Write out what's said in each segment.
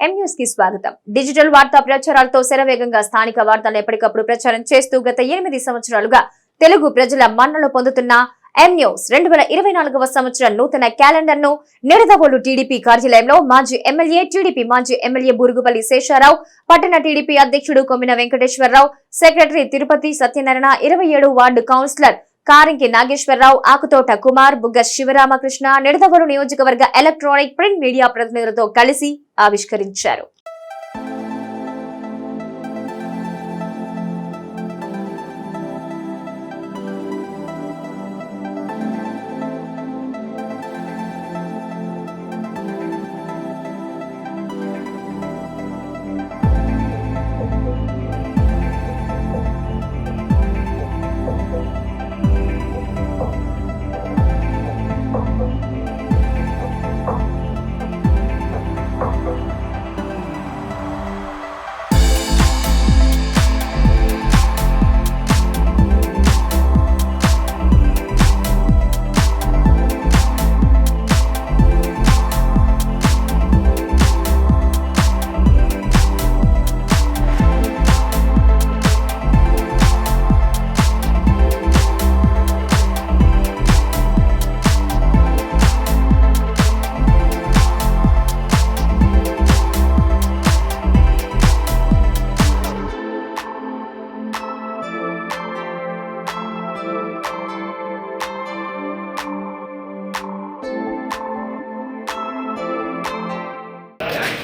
కి స్వాగతం. డిజిటల్ వార్తా ప్రచారాలతో శరవేగంగా స్థానిక వార్తలను ఎప్పటికప్పుడు ప్రచారం చేస్తూ గత ఎనిమిది సంవత్సరాలుగా తెలుగు ప్రజల మన్నలు పొందుతున్న ఎం న్యూస్ రెండు వేల ఇరవై నాలుగవ సంవత్సరం నూతన క్యాలెండర్ను నిడదవోలు టీడీపీ కార్యాలయంలో మాజీ ఎమ్మెల్యే టీడీపీ మాజీ ఎమ్మెల్యే బురుగుపల్లి శేషారావు పట్టణ టీడీపీ అధ్యక్షుడు కొమ్మిన వెంకటేశ్వరరావు సెక్రటరీ తిరుపతి సత్యనారాయణ ఇరవై ఏడు వార్డు కౌన్సిలర్ కారింకి నాగేశ్వరరావు ఆకుతోట కుమార్ బుగ్గ శివరామకృష్ణ నిడదవరు నియోజకవర్గ ఎలక్ట్రానిక్ ప్రింట్ మీడియా ప్రతినిధులతో కలిసి ఆవిష్కరించారు.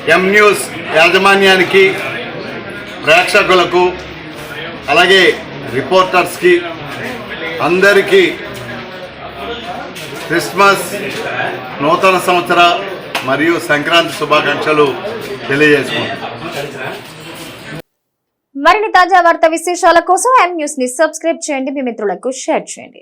ఎం న్యూస్ యాజమాన్యానికి ప్రేక్షకులకు అలాగే రిపోర్టర్స్కి అందరికీ క్రిస్మస్ నూతన సంవత్సర మరియు సంక్రాంతి శుభాకాంక్షలు తెలియజేసుకుంటున్నాను మరిన్ని తాజా వార్త విశేషాల కోసం ఎం న్యూస్ని సబ్స్క్రైబ్ చేయండి మీ మిత్రులకు షేర్ చేయండి.